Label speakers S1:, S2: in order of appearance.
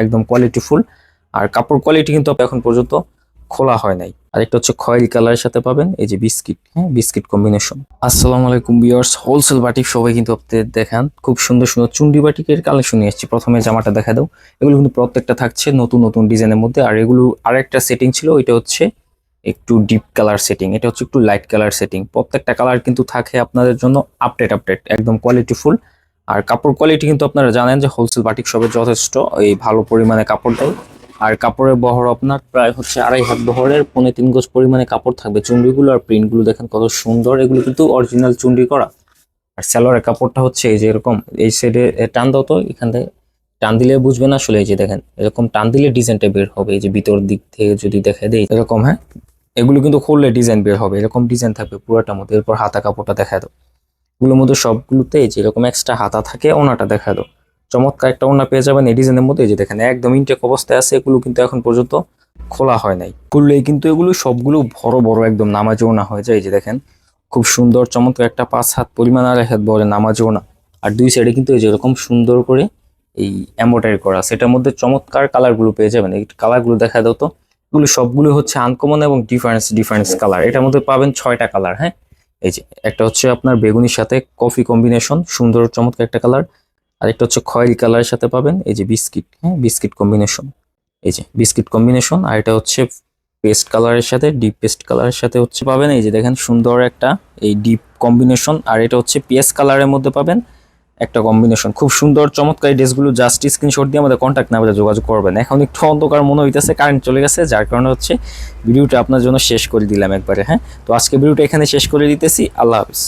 S1: একদম কোয়ালিটিফুল আর কাপড় কোয়ালিটি কিন্তু এখন পর্যন্ত খোলা হয় নাই। আরেকটা হচ্ছে খয়েরি কালারের সাথে পাবেন, এই যে বিস্কিট হ্যাঁ বিস্কিট কম্বিনেশন আসসালামু আলাইকুম বিয়ার্স হোলসেল বাটিক সবাই কিন্তু আপনাদের দেখান। খুব সুন্দর সুন্দর চুন্ডি বাটিকের কালেকশন নিয়ে এসেছি। প্রথমে জামাটা দেখা দাও। এগুলো কিন্তু প্রত্যেকটা থাকছে নতুন নতুন ডিজাইনের মধ্যে। আর এগুলো আরেকটা সেটিং ছিল, ওইটা হচ্ছে একটু ডিপ কালার সেটিং এটা হচ্ছে একটু লাইট কালার সেটিং প্রত্যেকটা কালার কিন্তু থাকে আপনাদের জন্য আপডেট আপডেট একদম কোয়ালিটিফুল আর কাপড় কোয়ালিটি কিন্তু আপনারা জানেন যে হোলসেল বাটিক শপে যথেষ্ট, এই ভালো পরিমাণে কাপড় দেয়। আর কাপড়ের বহর আপনার প্রায় হচ্ছে আড়াই হাত বহরের, পৌনে তিন গজ পরিমাণে কাপড় থাকবে। চুন্ডিগুলো আর প্রিন্টগুলো দেখেন কত সুন্দর, এগুলো কিন্তু অরিজিনাল চুন্ডি করা। আর সালোয়ারের কাপড়টা হচ্ছে এই যে এরকম, এই সাইডে টান দাও তো, এখান থেকে টান দিলে বুঝবেন আসলে এই যে দেখেন, এরকম টান দিলে ডিজাইনটা বের হবে। এই যে ভিতর দিক থেকে যদি দেখা দেয় এরকম হ্যাঁ? এগুলো কিন্তু খুললে ডিজাইন বের হবে, এরকম ডিজাইন থাকবে পুরোটার মধ্যে। এরপর হাতা কাপড়টা দেখা দাও। এগুলোর মধ্যে সবগুলোতে এই যে এরকম এক্সট্রা হাতা থাকে, ওনাটা দেখা দাও। চমৎকার একটা ওনা পেয়ে যাবেন এই ডিজাইনের মধ্যে। এই যে দেখেন, একদম ইনটেক অবস্থায় আছে, এগুলো কিন্তু এখন পর্যন্ত খোলা হয় নাই। খুললেই কিন্তু এগুলো সবগুলো বড় বড় একদম নামাজে ওনা হয়ে যায়। এই যে দেখেন, খুব সুন্দর চমৎকার একটা পাঁচ হাত পরিমাণ আর এক হাত বড় নামাজে ওনা। আর দুই সাইডে কিন্তু এই যে এরকম সুন্দর করে এই এম্বোটারি করা সেটার মধ্যে চমৎকার কালারগুলো পেয়ে যাবেন। এই কালারগুলো দেখা দাও তো। এগুলো সবগুলো হচ্ছে আনকমন এবং ডিফারেন্স ডিফারেন্স কালার এটার মধ্যে পাবেন ছয়টা কালার হ্যাঁ? এই যে, একটা হচ্ছে আপনার বেগুনির সাথে কফি কম্বিনেশন সুন্দর চমৎকার একটা কালার আর একটা হচ্ছে খয়েরি কালারের সাথে পাবেন, এই যে বিস্কিট হ্যাঁ বিস্কিট কম্বিনেশন এই যে বিস্কিট কম্বিনেশন আর এটা হচ্ছে পেস্ট কালারের সাথে ডিপ পেস্ট কালারের সাথে হচ্ছে পাবেন, এই যে দেখেন সুন্দর একটা, এই ডিপ কম্বিনেশন আর এটা হচ্ছে পিএস কালারের মধ্যে পাবেন একটা কম্বিনেশন খুব সুন্দর, চমৎকার ড্রেসগুলো জাস্ট স্ক্রিনশট দিয়ে আমাদের কন্ট্যাক্ট নাম্বারে যোগাযোগ করবেন। এখন একটু অন্ধকার মনে হইতেছে কারেন্ট চলে গেছে, যার কারণে হচ্ছে ভিডিওটা আপনার জন্য শেষ করে দিলাম একবারে হ্যাঁ? তো আজকে ভিডিওটা এখানে শেষ করে দিতেছি, আল্লাহ হাফিজ।